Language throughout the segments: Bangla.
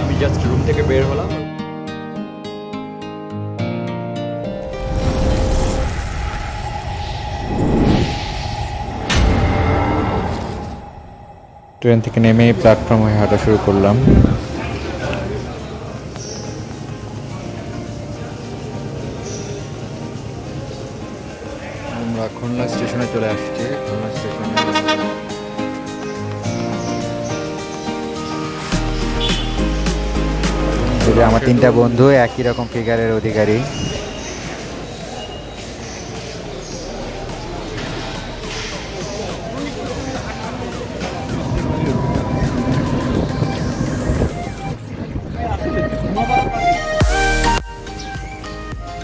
আমি জাস্ট রুম থেকে বের হলাম। ট্রেন থেকে নেমে প্ল্যাটফর্ম হাঁটা শুরু করলাম। আমার তিনটা বন্ধু একই রকম ফিগারের অধিকারী।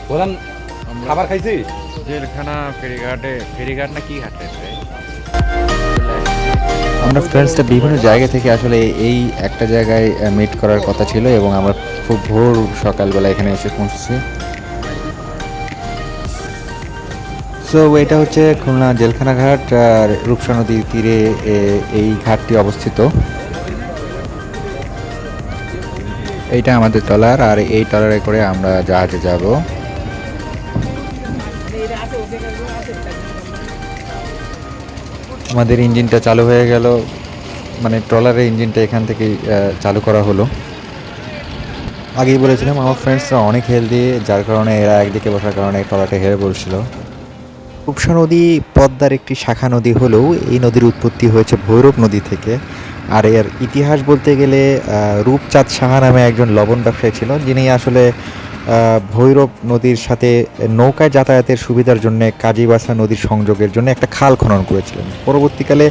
প্রধান খাবার খাইছি জেলখানা ফেরিঘাটে ফেরিঘাট না কি ঘাটে আমরা ফ্রেন্ডসটা বিভিন্ন জায়গা থেকে আসলে এই একটা জায়গায় মিট করার কথা ছিল এবং আমরা খুব ভোর সকালবেলা এখানে এসে পৌঁছেছি। সো এটা হচ্ছে খুলনা জেলখানা ঘাট আর রূপসা নদীর তীরে এই ঘাটটি অবস্থিত। এইটা আমাদের ট্রলার আর এই ট্রলারে করে আমরা জাহাজে যাব। আমাদের ইঞ্জিনটা চালু হয়ে গেল। মানে ট্রলারের ইঞ্জিনটা এখান থেকে চালু করা হলো। আগেই বলেছিলাম, আমার ফ্রেন্ডসরা অনেক হেলদি যার কারণে এরা একদিকে বসার কারণে ট্রলারটা হেরে পড়ছিল। রূপসা নদী পদ্মার একটি শাখা নদী হলেও এই নদীর উৎপত্তি হয়েছে ভৈরব নদী থেকে। আর এর ইতিহাস বলতে গেলে রূপচাঁদ সাহা নামে একজন লবণ ব্যবসায়ী ছিল, যিনি আসলে ভৈরব নদীর সাথে নৌকায় যাতায়াতের সুবিধার জন্য কাজীবাসা নদীর সংযোগের জন্য একটা খাল খনন করেছিলেন। পরবর্তীকালে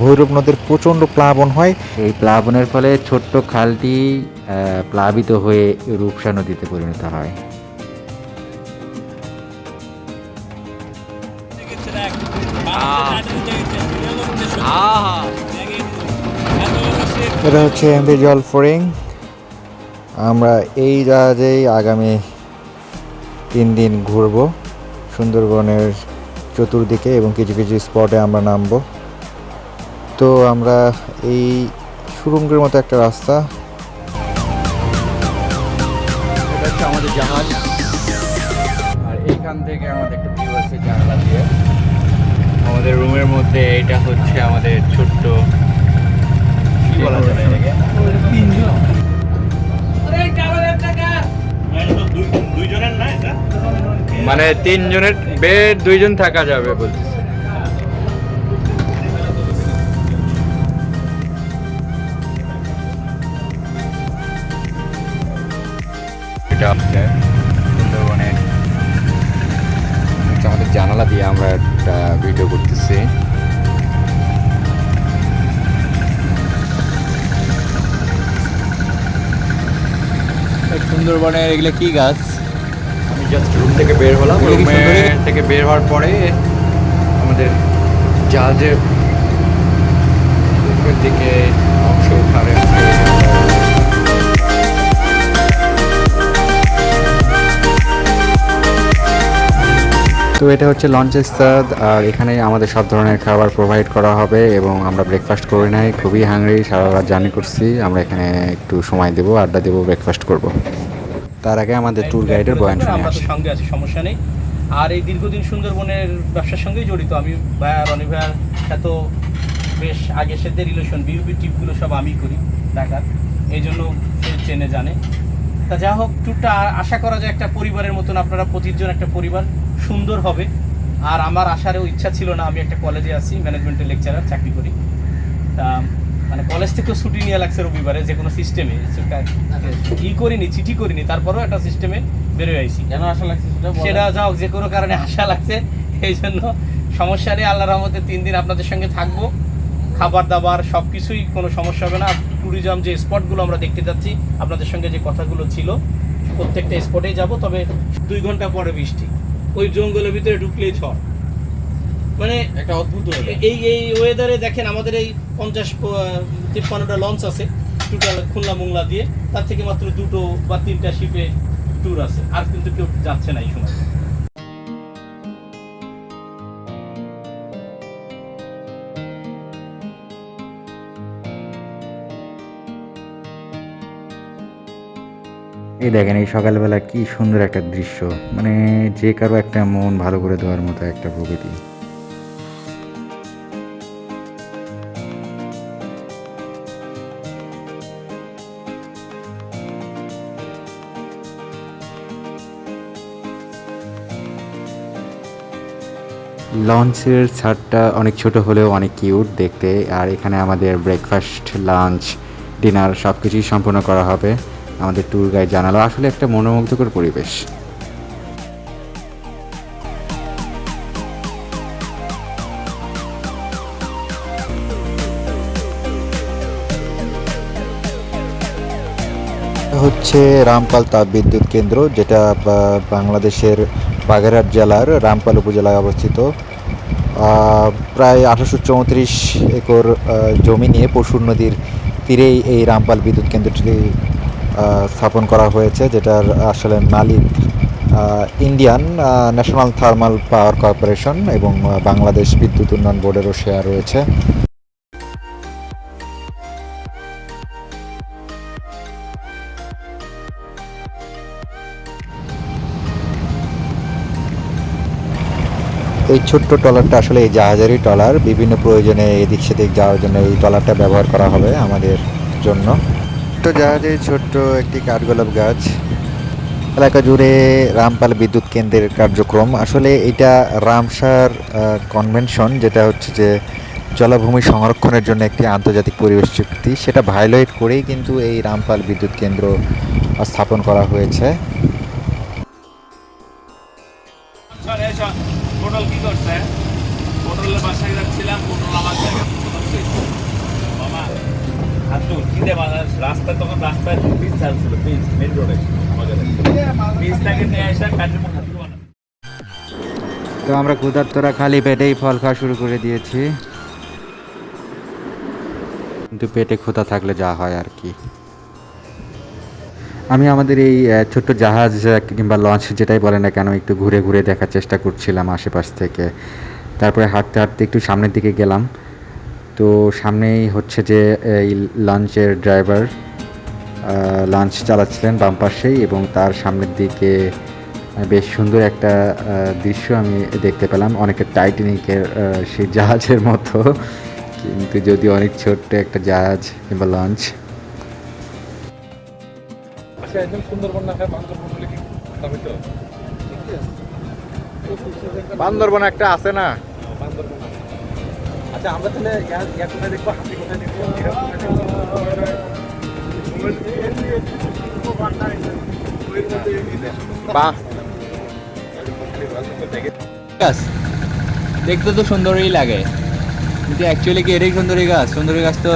ভৈরব নদীর প্রচণ্ড প্লাবন হয়। এই প্লাবনের ফলে ছোট্ট খালটি প্লাবিত হয়ে রূপসা নদীতে পরিণত হয়। এটা হচ্ছে এমভি জল ফোরিং। আমরা এই জাহাজেই আগামী তিন দিন ঘুরব সুন্দরবনের চতুর্দিকে এবং কিছু কিছু স্পটে আমরা নামবো। তো আমরা এই সুরঙ্গের মতো একটা রাস্তা এটা হচ্ছে আমাদের জাহাজ। আর এইখান থেকে আমাদের একটা ভিউ আছে জানালা দিয়ে। আমাদের রুমের মধ্যে এটা হচ্ছে আমাদের ছোট্ট কি বলা যায় এটাকে? মানে তিনজনের বেড দুইজন থাকা যাবে বলতেছে। এটা আমাদের জানালা দিয়ে আমরা একটা ভিডিও করতেছি। সুন্দরবনের এগুলো কি গাছ? আমি জাস্ট রুম থেকে বের হলাম রুমে? থেকে বের হওয়ার পরে আমাদের জাহাজের দিকে অংশ উঠারে তো এটা হচ্ছে লঞ্চ স্টাদ আর এখানে আমাদের সব ধরনের খাবার প্রোভাইড করা হবে এবং আমরা ব্রেকফাস্ট করে নাই। খুবই হাংরি সারা রাত জার্নি করছি। আমরা এখানে একটু সময় দেবো আড্ডা দেবো ব্রেকফাস্ট করব। তার আগে আমাদের ট্যুর গাইডের বয়ান শুনে আসি। সঙ্গে আছি সমস্যা নেই। আর এই দীর্ঘদিন সুন্দরবনের ব্যবসার সঙ্গেই জড়িত। আমি ভাইয়া রনি ভাইয়ার এত বেশ আগে সাথে রিলেশন বিউপি টিপগুলো সব আমি করি ঢাকার এই জন্য সে চেনে জানে। তা যা হোক ট্যুরটা আশা করা যায় একটা পরিবারের মতন আপনারা পঁচিশজন একটা পরিবার সুন্দর হবে। আর আমার আসারও ইচ্ছা ছিল না আমি একটা কলেজে আছি ম্যানেজমেন্টের লেকচারার চাকরি করি। তা মানে কলেজ থেকেও ছুটি নিয়ে লাগছে রবিবারে যে কোনো সিস্টেমে ই করিনি চিঠি করিনি তারপরেও একটা সিস্টেমে বেরোয় আইছি। কেন আসা লাগছে সেটা। যাও যে কোনো কারণে আশা লাগছে এই জন্য সমস্যা নেই আল্লাহ রহমতে তিন দিন আপনাদের সঙ্গে থাকব। খাবার দাবার সব কিছুই কোনো সমস্যা হবে না। ট্যুরিজম যে স্পটগুলো আমরা দেখতে যাচ্ছি আপনাদের সঙ্গে যে কথাগুলো ছিল প্রত্যেকটা স্পটেই যাব তবে দুই ঘণ্টা পরে বৃষ্টি। ওই জঙ্গলের ভিতরে ঢুকলেই ঝড়। মানে একটা অদ্ভুত এই এই ওয়েদারে দেখেন আমাদের এই পঞ্চাশ তিপ্পান্নটা লঞ্চ আছে টোটাল খুলনা মোংলা দিয়ে। তার থেকে মাত্র দুটো বা তিনটা শিপে ট্যুর আছে। আর কিন্তু কেউ যাচ্ছে না এই সময়। এই দেখেন এই সকালবেলা কি সুন্দর একটা দৃশ্য। মানে যে কারও একটা মন ভালো করে দেওয়ার মতো একটা প্রকৃতি। লঞ্চের ছাদটা অনেক ছোট হলেও অনেক কিউট দেখতে। আর এখানে আমাদের ব্রেকফাস্ট লাঞ্চ ডিনার সব কিছুই সম্পূর্ণ করা হবে। আমাদের ট্যুর গাইড জানালো, আসলে একটা মনোমুগ্ধকর পরিবেশ। হচ্ছে রামপাল তাপবিদ্যুৎ কেন্দ্র, যেটা বাংলাদেশের বাগেরহাট জেলার রামপাল উপজেলায় অবস্থিত। প্রায় আঠারোশো চৌত্রিশ একর জমি নিয়ে পশুর নদীর তীরেই এই রামপাল বিদ্যুৎ কেন্দ্রটি স্থাপন করা হয়েছে, যেটার আসলে মালিক Indian National Thermal Power Corporation এবং বাংলাদেশ বিদ্যুৎ উন্নয়ন বোর্ডেরও শেয়ার রয়েছে। এই ছোট্ট ট্রলারটা আসলে এই জাহাজেরই ট্রলার। বিভিন্ন প্রয়োজনে এদিক সেদিক যাওয়ার জন্য এই ট্রলারটা ব্যবহার করা হবে আমাদের জন্য। ছোট্ট জাহাজের ছোট্ট একটি কাঠগোলাপ গাছ। এলাকা জুড়ে রামপাল বিদ্যুৎ কেন্দ্রের কার্যক্রম। আসলে এটা রামসার কনভেনশন যেটা হচ্ছে যে জলাভূমি সংরক্ষণের জন্য একটি আন্তর্জাতিক পরিবেশ চুক্তি। সেটা ভায়োলেট করেই কিন্তু এই রামপাল বিদ্যুৎ কেন্দ্র স্থাপন করা হয়েছে। পটল কি করছে? পটলের বাসায় যাচ্ছিলাম, পটল আমার মামা তো আমরা ক্ষুধার্তরা খালি পেটেই ফল খাওয়া শুরু করে দিয়েছি। কিন্তু পেটে ক্ষুধা থাকলে যা হয় আর কি। আমি আমাদের এই ছোট্ট জাহাজ কিংবা লঞ্চ যেটাই বলে না কেন, একটু ঘুরে ঘুরে দেখার চেষ্টা করছিলাম আশেপাশ থেকে। তারপরে হাঁটতে হাঁটতে একটু সামনের দিকে গেলাম। তো সামনেই হচ্ছে যে, এই লঞ্চের ড্রাইভার লঞ্চ চালাচ্ছিলেন বাম পাশেই এবং তার সামনের দিকে বেশ সুন্দর একটা দৃশ্য আমি দেখতে পেলাম। অনেকটা টাইটানিকের সেই জাহাজের মতো। কিন্তু যদি অনেক ছোট্ট একটা জাহাজ কিংবা লঞ্চ আচ্ছা একদম সুন্দরবন না খায় বান্দরবন বলে কি তবে তো বান্দরবন একটা আছে না? বান্দরবন আচ্ছা আমরা তাহলে ইয়া কোথায় দেখব? হাতি কোথায় দেখব? জিরাফ কোথায় দেখব বাহ গাছ। দেখতে তো সুন্দরই লাগে। কিন্তু অ্যাকচুয়ালি কি এটাই সুন্দরী গাছ? সুন্দরী গাছ তো